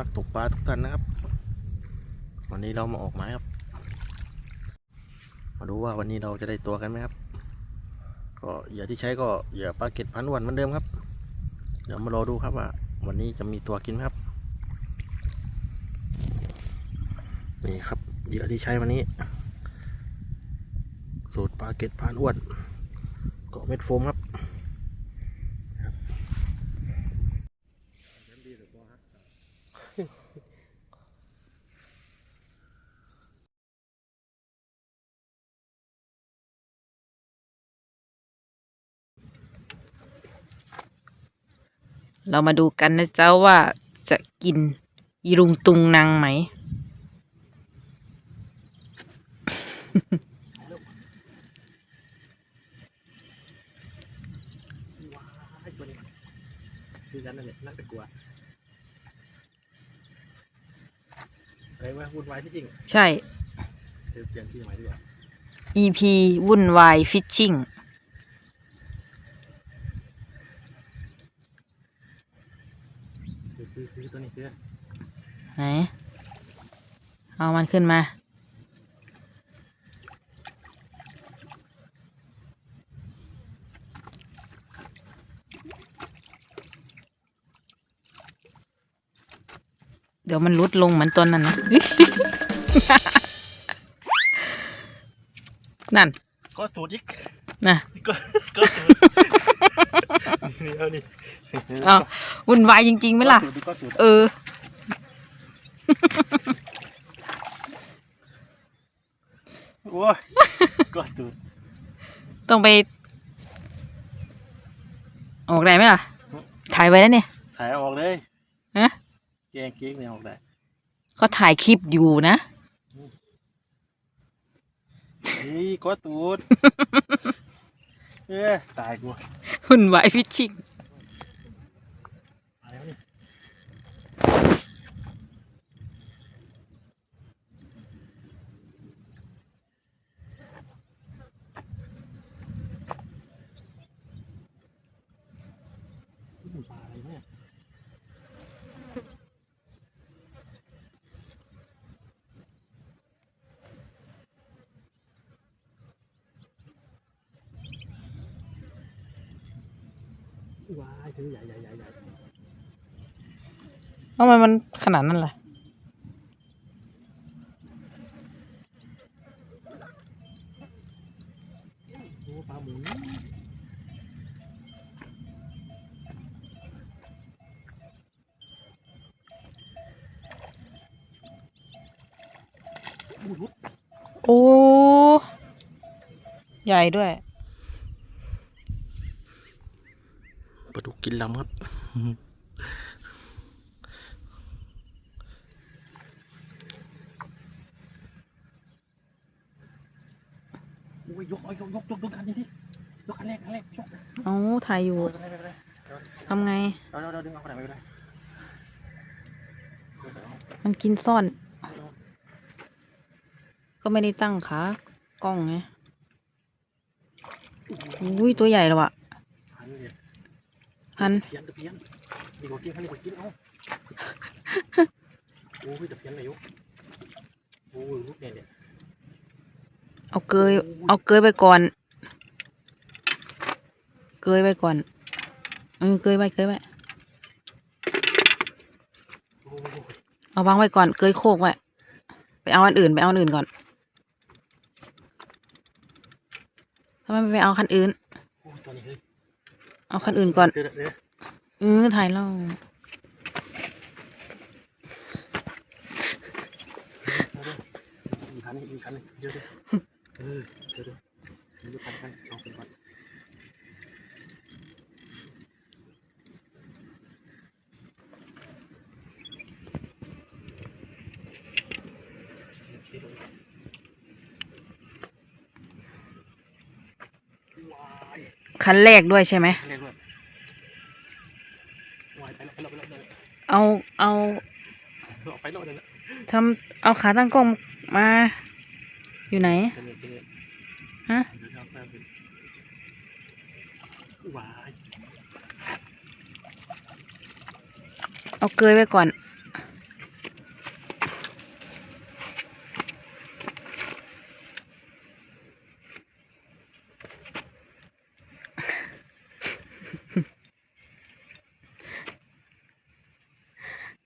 นักตกปลาทุกท่านนะครับ วันนี้เรามาออกหมายครับ มาดูว่าวันนี้เราจะได้ตัวกันไหมครับ ก็เหยื่อที่ใช้ก็เหยื่อปลาเก็ดพันวันเหมือนเดิมครับ เดี๋ยวมารอดูครับว่า วันนี้จะมีตัวกินไหมครับ นี่ครับเหยื่อที่ใช้วันนี้ สูตรปลาเก็ดพันอ้วนเกาะเม็ดโฟมครับ เรามาดูกันนะเจ้าว่าจะกินอีรุงตุงนางไหม คือกันนั่นแหละน่าจะกลัวอะไรวะวุ่นวายที่จริงใช่ เดี๋ยวเปลี่ยนชื่อใหม่ดีกว่า EP วุ่นวายฟิชชิ่ง คือคือคือ ตัวนี้คือไหน เอามันขึ้นมา เดี๋ยวมันลุดลงเหมือนตัวนั้นนะ นั่น ก็สูตรอีกนะก็ก็สูตร นี่เอานี่อ้าววุ่นวายจริงๆไหมล่ะก็สูตรก็สูตรเออ โอ้ยก็สูตรต้องไป ออกได้ไหมล่ะ ถ่ายไว้แล้วเนี่ย ถ่ายออกเลยฮะ แกงเก๊กเนี่ยออกได้เขาถ่ายคลิปอยู่นะ นี่ก็ตูด เอ้ยตายกูหุ่นไหวพิชิง ตายแล้วนี่นี่มันปลาอะไรเนี่ย ว้ายถือใหญ่ใหญ่ใหญ่ใหญ่ทำไมมันขนาดนั้นล่ะโอ้ปลาหมุนอู้หูโอ้ ใหญ่ด้วย ปลาดุ กกินลำครับ โอ้ยยกเอายกยกยกยกคันนี้ดิยกคันแรกคันแรกยกเอาถ่ายอยู่ไม่เป็นไรไม่เป็นไรทำไง เราเราเราดึงเอาคนไหนไม่เป็นไรมันกินซ่อน ก็ไม่ได้ตั้งขากล้องไง อุ้ยตัวใหญ่แล้วอะหันเลย พันเพี้ยนตะเพี้ยนดีกว่ากินให้ดีกว่ากินเอาโอ้ยตะเพี้ยนเลยยกโอ้ยลูกเนี่ยเนี่ยเอาเกยเอาเกยไปก่อน เกยไปก่อนเออเกยไว้เกยไว้โอ้ยเอาวางไว้ก่อนเกยโคกไว้ไปเอาอันอื่นไปเอาอันอื่นก่อนทำไมไม่ไปเอาคันอื่น โอ้ยตัวนี้เฮ้ย เอาคันอื่นก่อนเดี๋ยวเดี๋ยวเออถ่ายเล่าอีกคันอีกคันเดี๋ยวเดี๋ยวเออเดี๋ยวเดี๋ยวเดี๋ยวคันคันเอาไปก่อนว้ายคันแรกด้วยใช่ไหมคันแร ทำเอาขาตั้งกล้องมา อยู่ไหน ฮะเอาเกยไว้ก่อน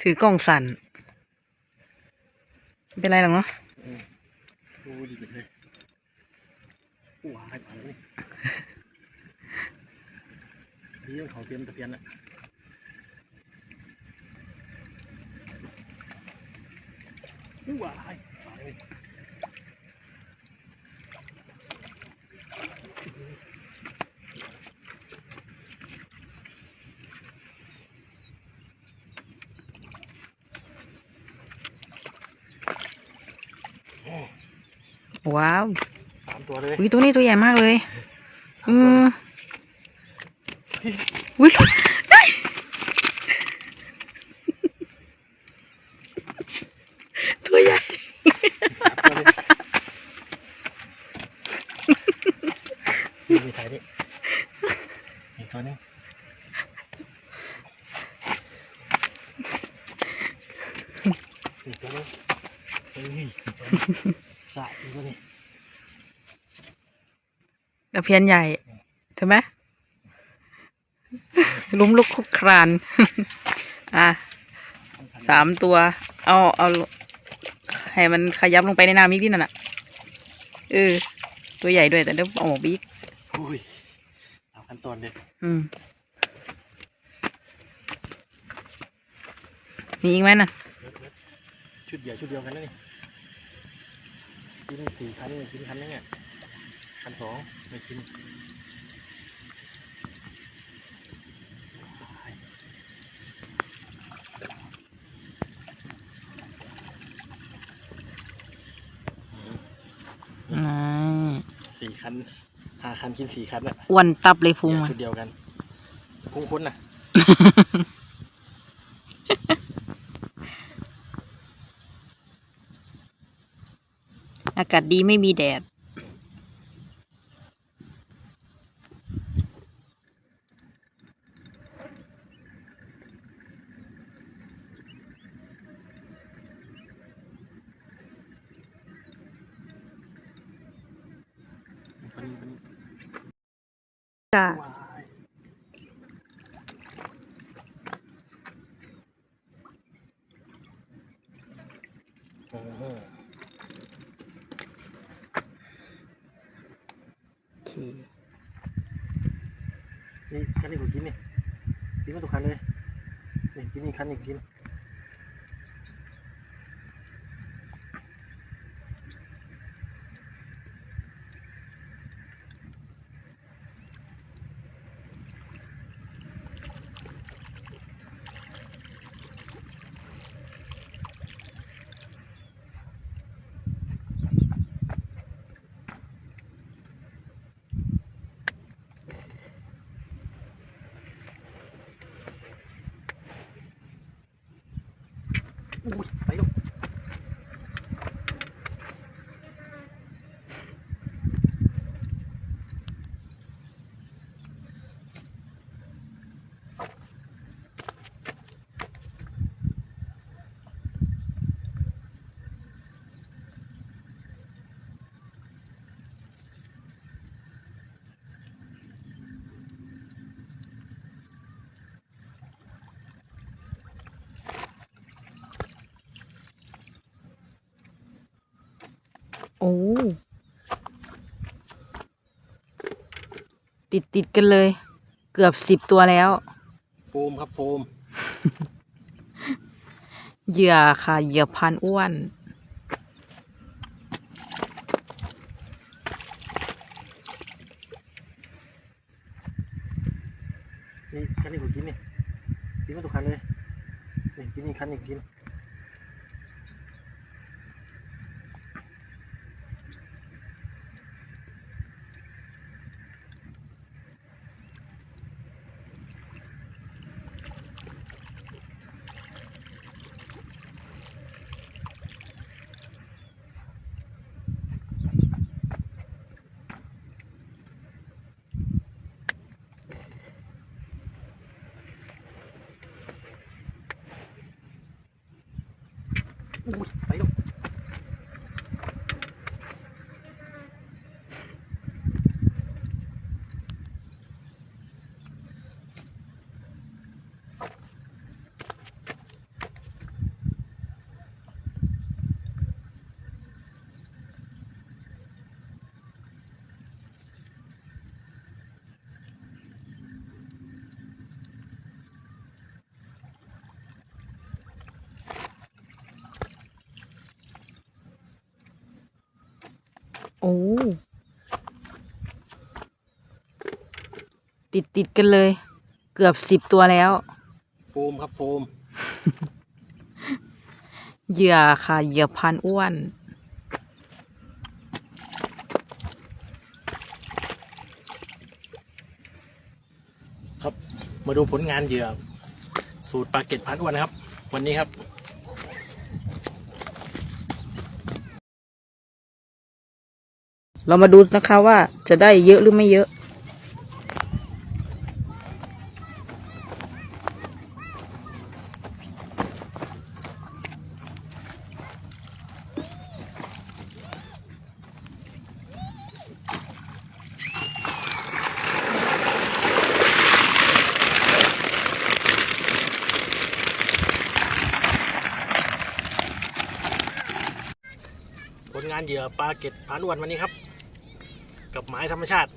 ถือกล้องสั่น ไม่เป็นไรหรอกเนาะโอ้ดีจังเลยว้ายไปเลยนี่เขาเตรียมตะเพียนอะว้ายไปเลย ว้าวสามตัวเลยอุ้ยตัวนี้ตัวใหญ่มากเลยอืมอุ้ยได้ตัวใหญ่นี่มีถ่ายดิอีกตัวหนึงอีกตัวหนึงเฮ้ยสายอีกตัวนี้ ตะเพียนใหญ่ใช่ไหมลุ้มลุกคุกคราน อะสามตัว เอาเอาให้มันขยับลงไปในน้ำอีกนิดนั่นน่ะเออตัวใหญ่ด้วยแต่เดี๋ยวเอาออกไปอีกอุ้ยเอาขั้นตอนเด็ดอืมมีอีกไหมน่ะชุดเดียวชุดเดียวกันนะนี่กินสี่คันนี่กินคันนึงอะ คันสองไม่กินสี่คันห้าคันกินสี่คันอะอ้วนตับเลยพุงเนี่ยมัน ชุดเดียวกันพุงคุ้นน่ะ อากาศดีไม่มีแดด จ้าเออโอเคนี่คันนี้ผมกินนี่กินมาทุกคันเลยนี่กินนี่คันนี้กิน อุ้ย อ้ติดติดกันเลย เกือบสิบตัวแล้ว โฟมครับโฟม เหยื่อค่ะ เหยื่อพันอ้วน นี่คันนี้ผมกินนี่กินมาทุกคันเลยนี่กินนี่คันนี้กิน อุ้ อ้ติดติดกันเลย เกือบสิบตัวแล้ว โฟมครับโฟม เหยื่อค่ะเหยื่อพันอ้วน ครับ มาดูผลงานเหยื่อ สูตรปลาเก็ตพันอ้วนนะครับ วันนี้ครับ เรามาดูนะคะว่าจะได้เยอะหรือไม่เยอะ ผลงานเหยื่อปลาเก็ตพันอวนวันนี้ครับ กับไม้ธรรมชาติ